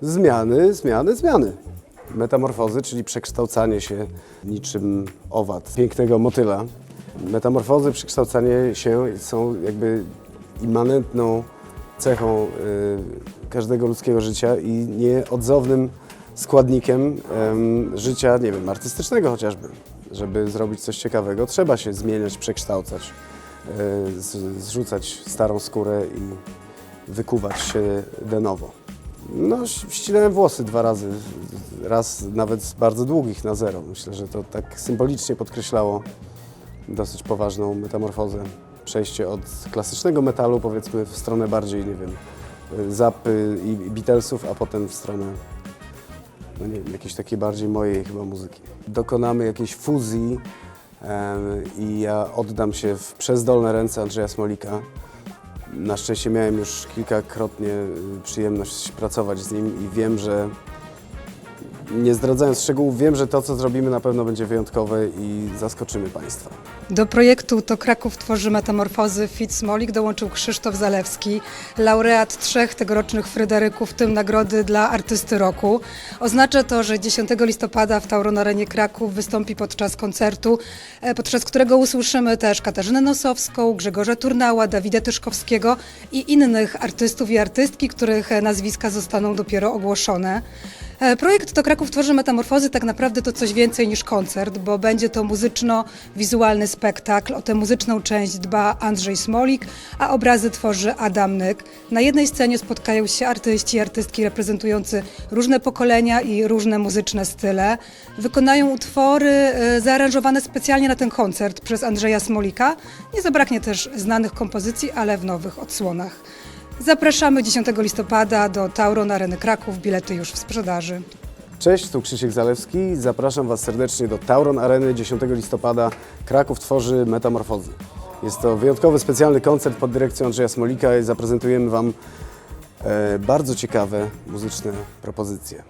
Zmiany, zmiany, zmiany. Metamorfozy, czyli przekształcanie się niczym owad, pięknego motyla. Metamorfozy, przekształcanie się są jakby immanentną cechą y, każdego ludzkiego życia i nieodzownym składnikiem em, życia, nie wiem, artystycznego chociażby. Żeby zrobić coś ciekawego, trzeba się zmieniać, przekształcać, y, z, zrzucać starą skórę i wykuwać się de nowo. No, ścinałem włosy dwa razy, raz nawet z bardzo długich na zero. Myślę, że to tak symbolicznie podkreślało dosyć poważną metamorfozę. Przejście od klasycznego metalu, powiedzmy, w stronę bardziej, nie wiem, Zapy i Beatlesów, a potem w stronę, no nie wiem, jakiejś takiej bardziej mojej chyba muzyki. Dokonamy jakiejś fuzji i ja oddam się w przezdolne ręce Andrzeja Smolika. Na szczęście miałem już kilkakrotnie y, przyjemność pracować z nim i wiem, że nie zdradzając szczegółów, wiem, że to, co zrobimy, na pewno będzie wyjątkowe i zaskoczymy Państwa. Do projektu To Kraków tworzy metamorfozy Fit Smolik dołączył Krzysztof Zalewski, laureat trzech tegorocznych Fryderyków, w tym nagrody dla artysty roku. Oznacza to, że 10 listopada w Tauron Arenie Kraków wystąpi podczas koncertu, e, podczas którego usłyszymy też Katarzynę Nosowską, Grzegorza Turnała, Dawida Tyszkowskiego i innych artystów i artystki, których e, nazwiska zostaną dopiero ogłoszone. E, Projekt To Kraków tworzy metamorfozy tak naprawdę to coś więcej niż koncert, bo będzie to muzyczno-wizualny spektakl. O tę muzyczną część dba Andrzej Smolik, a obrazy tworzy Adam Nyk. Na jednej scenie spotkają się artyści i artystki reprezentujący różne pokolenia i różne muzyczne style. Wykonają utwory e, zaaranżowane specjalnie na ten koncert przez Andrzeja Smolika. Nie zabraknie też znanych kompozycji, ale w nowych odsłonach. Zapraszamy 10 listopada do Tauron Areny Kraków. Bilety już w sprzedaży. Cześć, tu Krzysiek Zalewski. Zapraszam Was serdecznie do Tauron Areny 10 listopada. Kraków tworzy Metamorfozy. Jest to wyjątkowy, specjalny koncert pod dyrekcją Andrzeja Smolika i zaprezentujemy Wam e, bardzo ciekawe muzyczne propozycje.